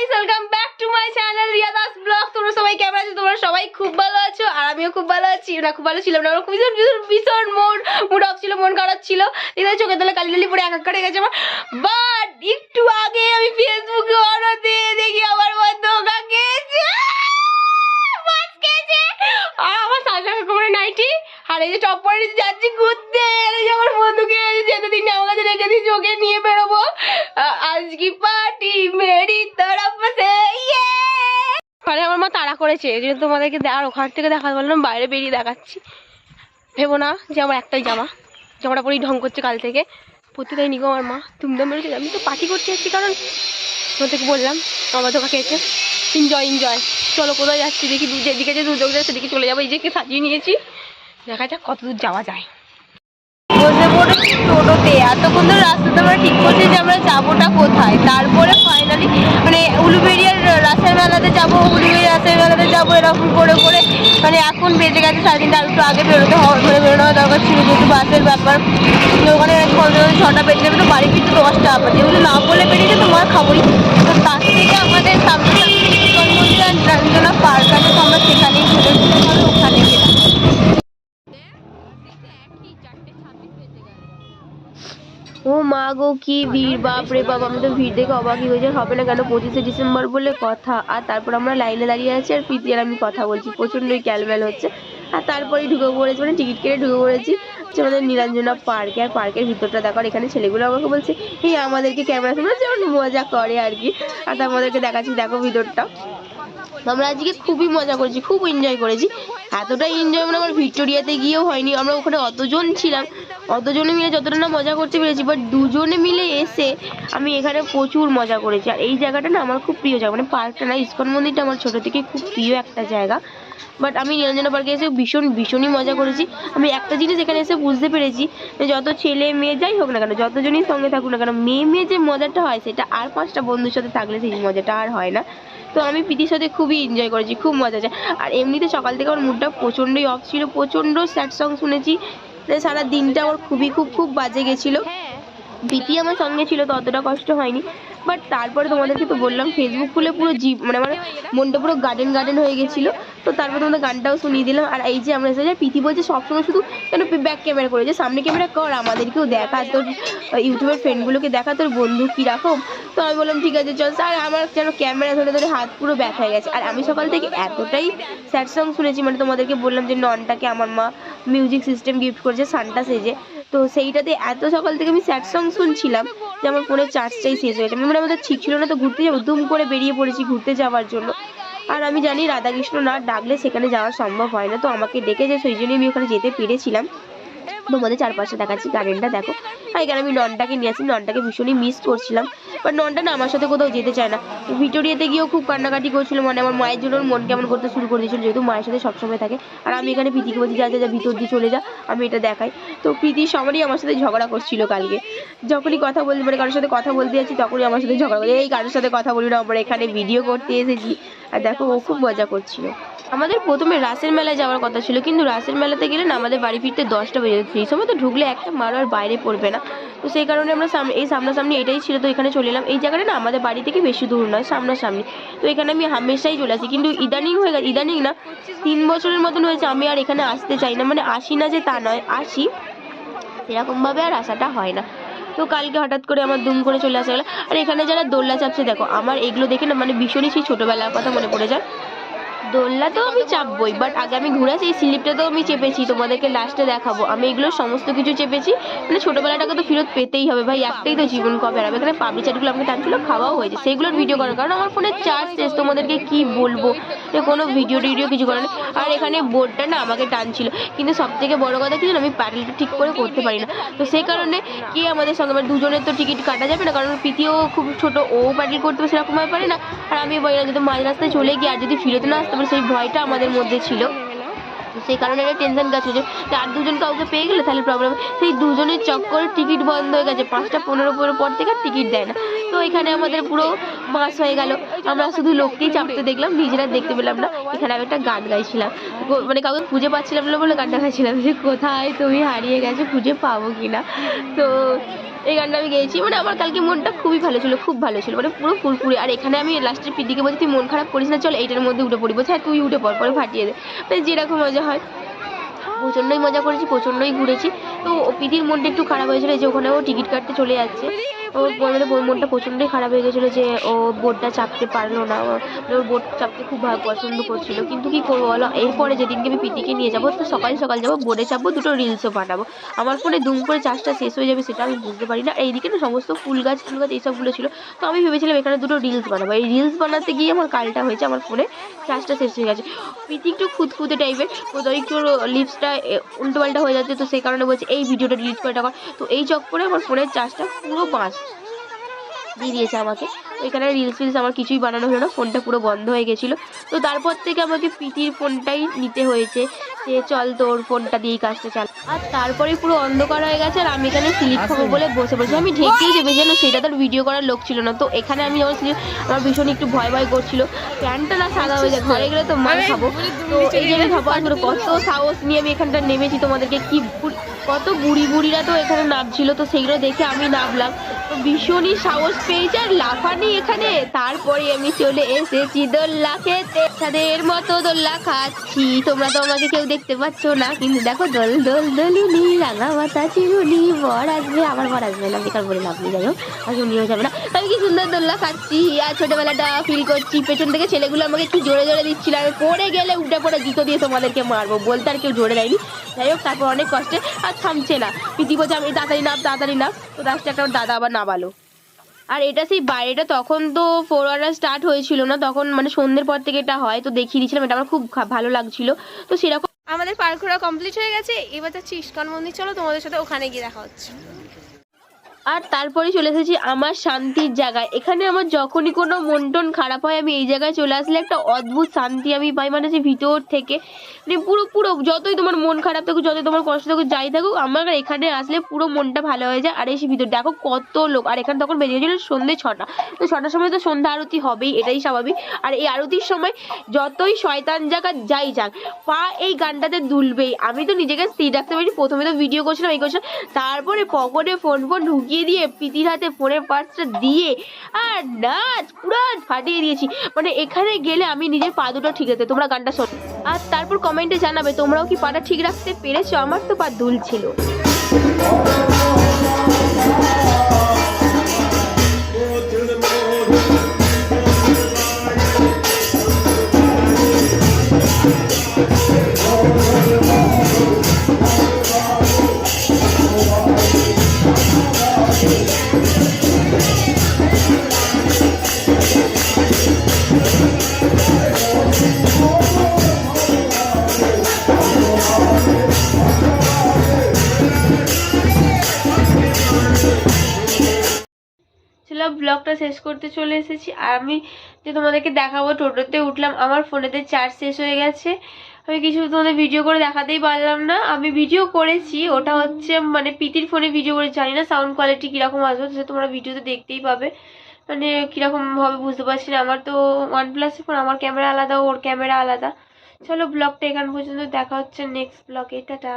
Guys welcome back to my channel Riya Das vlog তোমরা সবাই কেমন আছো? তোমরা সবাই খুব ভালো আছো, আর আমিও খুব ভালো আছি। না, খুব ভালো ছিলাম না, আমার ভীষণ ভীষণ ভীষণ মুড মুড অফ ছিল, মন খারাপ ছিল। দেখতে চোখে তলে কালি টালি পরে এক এক করে গেছে আমার। বাট একটু আগে আমি ফেসবুকে অর্ডার দিয়ে দেখি, আমার বন্ধু ওকা খেয়েছে মাছ খেয়েছে। আর আমার সাজা করে নাইটি। আর এই যে টপ পরে যাচ্ছি, ঘুরতে আর এই যে আমার বন্ধুকে যেতে দিন আমার কাছে রেখে দিয়েছি ওকে নিয়ে বেরোবো আ- আজ কি পার্টি মেরি তরফ সে ইয়ে ঘরে আমার মা তাড়া করেছে। এই তোমাদেরকে আর ওখান থেকে দেখা বললাম বাইরে বেরিয়ে দেখাচ্ছি। ভেবো না যে আমার একটাই জামা। জামাটা পরেই ঢং করছে কাল থেকে। প্রতিটাই নিগো আমার মা। তুমদাম মেরেছে। আমি তো পার্টি করতে যাচ্ছি কারণ তোমাদেরকে বললাম, আমার দোকা খেয়েছে এনজয় এনজয় চলো কোথায় যাচ্ছি? দেখি যেদিকে যে দুযোগ যায় সেদিকে চলে যাব। এই যে সাজিয়ে নিয়েছি। দেখা যাক কত দূর যাওয়া যায়। পড়েছি টোটোতে এতক্ষণ ধরে রাস্তাতে আমরা ঠিক করছি যে আমরা যাবোটা কোথায়? তারপরে ফাইনালি মানে উলুবেরিয়ার রাসের মেলাতে যাব উলুবেরিয়া রাসের মেলাতে যাব, এরকম করে করে মানে এখন বেজে গেছে সাড়ে তিনটা একটু আগে বেরোতে হবে মানে বেরোনো দরকার ছিল, যেহেতু বাসের ব্যাপার। ওখানে ছটা বেজে যাবে, তো বাড়ি ফিরতে দশটা আবার যেহেতু না বলে বেরিয়েছে তো মার খাবোই তো তার থেকে আমাদের সামনে সামনে পার্ক আছে, তো আমরা সেখানেই এসেছি ওখানে গেলাম ও মা গো, কি ভিড় বাপ রে বাপ, আমি তো ভিড় দেখে অবাকই হয়েছে হবে না কেন পঁচিশে ডিসেম্বর বলে কথা, আর তারপর আমরা লাইনে দাঁড়িয়ে আছি আর প্রীতি আর আমি কথা বলছি। প্রচণ্ডই ক্যালমেল হচ্ছে। আর তারপরেই ঢুকে পড়েছি মানে টিকিট কেটে ঢুকে পড়েছি হচ্ছে আমাদের নীলাঞ্জনা পার্কে। আর পার্কের ভিতরটা দেখো, আর এখানে ছেলেগুলো আমাকে বলছে এই আমাদেরকে ক্যামেরা সামনে যেমন মজা করে আর কি। আর আমাদেরকে দেখাচ্ছি, দেখো ভিতরটা। আমরা আজকে খুবই মজা করেছি, খুব এনজয় করেছি। এতটা এনজয় মানে আমার ভিক্টোরিয়াতে গিয়েও হয়নি, আমরা ওখানে অতজন ছিলাম। অতজনে মিলে যতটা না মজা করতে পেরেছি বাট দুজনে মিলে এসে আমি এখানে প্রচুর মজা করেছি। আর এই জায়গাটা না আমার খুব প্রিয় জায়গা মানে পার্কটা না, ইস্কন মন্দিরটা আমার ছোটো থেকে খুব প্রিয় একটা জায়গা। বাট আমি নিরঞ্জনা পার্কে এসে ভীষণ, ভীষণই মজা করেছি। আমি একটা জিনিস এখানে এসে বুঝতে পেরেছি যে যত ছেলে মেয়ে যাই হোক না কেন, যতজনই সঙ্গে থাকুক না কেন, মেয়ে মেয়ে যে মজাটা হয়, সেটা আর পাঁচটা বন্ধুর সাথে থাকলে সেই মজাটা আর হয় না। তো আমি প্রীতির সাথে খুবই এনজয় করেছি খুব মজা আছে আর এমনিতে সকাল থেকে আমার মুডটা প্রচণ্ডই অফ ছিল প্রচণ্ড স্যাড সং শুনেছি। মানে সারা দিনটা আমার খুবই খুব খুব বাজে গেছিল। প্রীতি আমার সঙ্গে ছিল তো অতটা কষ্ট হয়নি। বাট তারপরে তোমাদেরকে তো বললাম ফেসবুক খুলে পুরো জিপ মানে আমার মনটা পুরো গার্ডেন গার্ডেন হয়ে গেছিল। তো তারপর তোমাদের গানটাও শুনিয়ে দিলাম। আর এই যে আমরা এসে প্রীতি বলছে, সবসময় শুধু কেন ব্যাক ক্যামেরা করে, যে সামনে ক্যামেরা কর, আমাদেরকেও দেখা। তোর ইউটিউবের ফ্রেন্ডগুলোকে দেখা, তোর বন্ধু কীরকম? তো আমি বললাম, ঠিক আছে, চল আর আমার যেন ক্যামেরা ধরে ধরে হাত পুরো ব্যাক হয়ে গেছে। আর আমি সকাল থেকে এতটাই স্যাড সং শুনেছি মানে তোমাদেরকে বললাম যে, ননটাকে আমার মা মিউজিক সিস্টেম গিফট করেছে, সানটা সেজে। তো সেইটাতে এত সকাল থেকে আমি স্যাড সং শুনছিলাম যে আমার ফোনের চার্জটাই শেষ হয়ে গেছে। মানে আমাদের ঠিক ছিল না তো ঘুরতে যাব, দুম করে বেরিয়ে পড়েছি ঘুরতে যাওয়ার জন্য। আর আমি জানি রাধাকৃষ্ণ না ডাকলে সেখানে যাওয়া সম্ভব হয় না, তো আমাকে ডেকেছে, সেই জন্যই আমি ওখানে যেতে পেরেছিলাম। তোমাদের চারপাশে দেখাচ্ছি গার্ডেনটা দেখো। আর এখানে আমি ননটাকে নিয়ে আসি, ননটাকে ভীষণই মিস করছিলাম। বাট ননটা না আমার সাথে কোথাও যেতে চায় না। ভিক্টোরিয়াতে গিয়েও খুব কান্নাকাটি করছিল মানে আমার মায়ের জন্য মন কেমন করতে শুরু করে দিয়েছিল, যেহেতু মায়ের সাথে সবসময় থাকে। আর আমি এখানে প্রীতিকে বলছি, যা যা ভিতর দিয়ে চলে যা, আমি এটা দেখাই। তো প্রীতি সবারই আমার সাথে ঝগড়া করছিল কালকে। যখনই কথা বলতে মানে কারোর সাথে কথা বলতে যাচ্ছি, তখনই আমার সাথে ঝগড়া করে, এই কারোর সাথে কথা বলি না, আমরা এখানে ভিডিও করতে এসেছি। আর দেখো, ও খুব মজা করছিল। আমাদের প্রথমে রাসের মেলায় যাওয়ার কথা ছিল, কিন্তু রাসের মেলাতে গেলে না আমাদের বাড়ি ফিরতে দশটা বেজে সেই সময় তো ঢুকলে একটা মারো আর বাইরে পড়বে না। তো সেই কারণে আমরা সামনে এই সামনাসামনি এটাই ছিল, তো এখানে চলে এলাম। এই জায়গাটা না আমাদের বাড়ি থেকে বেশি দূর নয়, সামনাসামনি। তো এখানে আমি হামেশাই চলে আসি, কিন্তু ইদানিং হয়ে গেছে, ইদানিং না, তিন বছরের মতন হয়েছে আমি আর এখানে আসতে চাই না মানে আসি না যে তা নয়, আসি। সেরকমভাবে আর আসাটা হয় না। তো কালকে হঠাৎ করে আমার দুম করে চলে আসা গেলো। আর এখানে যারা দোলনা চাপছে, দেখো, আমার এগুলো দেখে না মানে ভীষণই সেই ছোটোবেলার কথা মনে পড়ে যায়। দোলনা তো আমি চাপবই বাট আগে আমি ঘুরে আসি, এই স্লিপটা তো আমি চেপেছি, তোমাদেরকে লাস্টে দেখাবো। আমি এগুলো সমস্ত কিছু চেপেছি মানে ছোটোবেলাটাকে তো ফেরত পেতেই হবে, ভাই, একটাই তো জীবন কবে আর এখানে পাবলি চাটগুলো আমাকে টানছিল, খাওয়াও হয়েছে, সেগুলোর ভিডিও করার কারণ আমার ফোনে চার্জ শেষ, তোমাদেরকে কি বলব? যে কোনো ভিডিও টিডিও কিছু করে না আর এখানে বোর্ডটা না আমাকে টানছিল, কিন্তু সব থেকে বড় কথা কি আমি প্যাডেলটা ঠিক করে করতে পারি না। তো সেই কারণে কি আমাদের সঙ্গে মানে দুজনের তো টিকিট কাটা যাবে না, কারণ প্রীতিও খুব ছোট, ও প্যাডেল করতে সেরকম পারে না। আর আমি বলি না যদি মাঝ রাস্তায় চলে গিয়ে আর যদি ফিরতে না আসতে পারি সেই ভয়টা আমাদের মধ্যে ছিল। সেই কারণে একটা টেনশন কাজ যে আর দুজন কাউকে পেয়ে গেলে তাহলে প্রবলেম সেই দুজনের চক্করে টিকিট বন্ধ হয়ে গেছে। পাঁচটা পনেরো পনেরো পর থেকে টিকিট দেয় না। তো এখানে আমাদের পুরো মাস হয়ে গেল। আমরা শুধু লোককেই চাপতে দেখলাম, নিজেরা দেখতে পেলাম না। এখানে আমি একটা গান গাইছিলাম। মানে কাউকে খুঁজে পাচ্ছিলাম না বলে গানটা গাইছিলাম যে, কোথায় তুমি হারিয়ে গেছো, খুঁজে পাবো কি না তো এই গানটা আমি গেয়েছি। মানে আমার কালকে মনটা খুবই ভালো ছিল, খুব ভালো ছিল। মানে পুরো ফুরফুরে। আর এখানে আমি লাস্টের পিদিকে বলছি, তুই মন খারাপ করিস না, চল এইটার মধ্যে উঠে পড়ি। বলছে হ্যাঁ তুই উঠে পড়, পরে ফাটিয়ে দে। মানে যেরকম মজা হয়। প্রচণ্ডই মজা করেছি প্রচণ্ডই ঘুরেছি। তো পিদির মনটা একটু খারাপ হয়েছিল যে ওখানে ও টিকিট কাটতে চলে যাচ্ছে। ওর মনটা প্রচণ্ডই খারাপ হয়ে গেছিল যে ও বোটটা চাপতে পারল না। ও- ওর বোট চাপতে খুব পছন্দ করছিল। কিন্তু কি করব বলো? এরপরে যেদিনকে আমি পিদিকে নিয়ে যাব, তো সকাল সকাল যাব, বোটে চাপবো, দুটো রিলসও বানাবো। আমার ফোনে দুম করে চার্জটা শেষ হয়ে যাবে সেটা আমি বুঝতে পারি না। এইদিকে না সমস্ত ফুল গাছ ফুল গাছ এইসবগুলো ছিল। তো আমি ভেবেছিলাম এখানে দুটো রিলস বানাবো। এই রিলস বানাতে গিয়ে আমার কালটা হয়েছে, আমার ফোনে চার্জটা শেষ হয়ে গেছে। প্রীতি একটু খুঁতখুঁতে টাইপের কোথাও একটু লিপসটা উল্টো পাল্টা হয়ে যাচ্ছে, তো সেই কারণে বলছে, এই ভিডিওটা ডিলিট করে টাকা তো এই চক্করে আমার ফোনের চার্জটা পুরো পাঁচ দিয়ে দিয়েছে আমাকে। এখানে রিলস ফিলস আমার কিছুই বানানো হলো না ফোনটা পুরো বন্ধ হয়ে গেছিল। তো তারপর থেকে আমাকে প্রীতির ফোনটাই নিতে হয়েছে যে চল তোর ফোনটা দিয়েই কাজটা চাল। আর তারপরে পুরো অন্ধকার হয়ে গেছে আর আমি এখানে স্লিপ খাব বলে বসে পড়েছি। আমি ঢেকেই যে যেন সেটা তোর ভিডিও করার লোক ছিল না। তো এখানে আমি যখন স্লিপ আমার ভীষণ একটু ভয় ভয় করছিল। প্যান্টটা না সাদা হয়ে যায় ঘরে গেলে তো মার খাব। তো এই যে আমি ভাবো আসলে কত সাহস নিয়ে আমি এখানটা নেমেছি তোমাদেরকে। কি কত বুড়ি বুড়িরা তো এখানে নামছিল তো সেইগুলো দেখে আমি নামলাম ভীষণই সাহস পেয়েছি আর লাফানি এখানে। তারপরে আমি চলে এসেছি দোল্লা খেতে। তাদের মতো দোল্লা খাচ্ছি। তোমরা তো আমাকে কেউ দেখতে পাচ্ছ না, কিন্তু দেখো দোল দোল দোলুনি, রাঙা মাথা চিরুনি, বর আসবে, আমার বর আসবে না বেকার বলে লাভ নেই, যাই হোক শুনিও যাবে না। আমি কি সুন্দর দোল্লা খাচ্ছি, আর ছোটবেলাটা ফিল করছি, পেছন থেকে ছেলেগুলো আমাকে কি জোরে জোরে দিচ্ছিল, আমি পড়ে গেলে উঠে পড়ে জুতো দিয়ে তোমাদেরকে মারবো, বলতে আর কেউ জোরে দেয়নি। যাই হোক, তারপর অনেক কষ্টে। আর থামছে না। প্রীতি বলছে, আমি তাড়াতাড়ি নাম তাড়াতাড়ি নাম। তো লাস্টে একটা দাদা আবার নামালো আর এটা সেই বাইরেটা তখন তো ফোর আওয়ার স্টার্ট হয়েছিল না, তখন মানে সন্ধ্যের পর থেকে এটা হয়, তো দেখিয়ে দিয়েছিলাম। এটা আমার খুব ভালো লাগছিল। তো সেরকম আমাদের পার্ক ঘোরা কমপ্লিট হয়ে গেছে। এবার যাচ্ছি ইস্কন মন্দির। চলো তোমাদের সাথে ওখানে গিয়ে দেখা হচ্ছে। আর তারপরে চলে এসেছি আমার শান্তির জায়গায়। এখানে আমার যখনই কোনো মন টন খারাপ হয়, আমি এই জায়গায় চলে আসলে একটা অদ্ভুত শান্তি আমি পাই। মানে যে ভিতর থেকে মানে পুরো পুরো যতই তোমার মন খারাপ থাকুক, যতই তোমার কষ্ট থাকুক, যাই থাকুক, আমার এখানে আসলে পুরো মনটা ভালো হয়ে যায়। আর এসে ভিতর, দেখো কত লোক। আর এখানে তখন বেরিয়ে গেছিল সন্ধ্যে ছটা। তো ছটার সময় তো সন্ধ্যা আরতি হবেই, এটাই স্বাভাবিক। আর এই আরতির সময় যতই শয়তান জায়গা যাই যাক, পা এই গানটাতে দুলবেই। আমি তো নিজেকে স্থির রাখতে পারি প্রথমে তো ভিডিও করছিলাম, এই করছিলাম। তারপরে পকেটে ফোন ফোন ঢুকিয়ে দিয়ে পিতির হাতে ফোনের পার্সটা দিয়ে আর নাচ, পুরো ফাটিয়ে দিয়েছি। মানে এখানে গেলে আমি নিজের পা দুটো ঠিক আছে তোমরা গানটা শোনো। আর তারপর কমেন্টে জানাবে, তোমরাও কি পাটা ঠিক রাখতে পেরেছ? আমার তো পা দুলছিল ছিল। ব্লগটা শেষ করতে চলে এসেছি। আর আমি যে তোমাদেরকে দেখাবো, টোটোতে উঠলাম, আমার ফোনেতে চার্জ শেষ হয়ে গেছে। আমি কিছু তোমাদের ভিডিও করে দেখাতেই পারলাম না। আমি ভিডিও করেছি, ওটা হচ্ছে মানে পিতির ফোনে ভিডিও করে জানি না সাউন্ড কোয়ালিটি কীরকম আসবে সে তোমরা ভিডিওতে দেখতেই পাবে। মানে কীরকম হবে বুঝতে পারছি না। আমার তো ওয়ান প্লাস ফোন আমার ক্যামেরা আলাদা, ওর ক্যামেরা আলাদা। চলো ব্লগটা এখান পর্যন্ত দেখা হচ্ছে নেক্সট ব্লগে টাটা।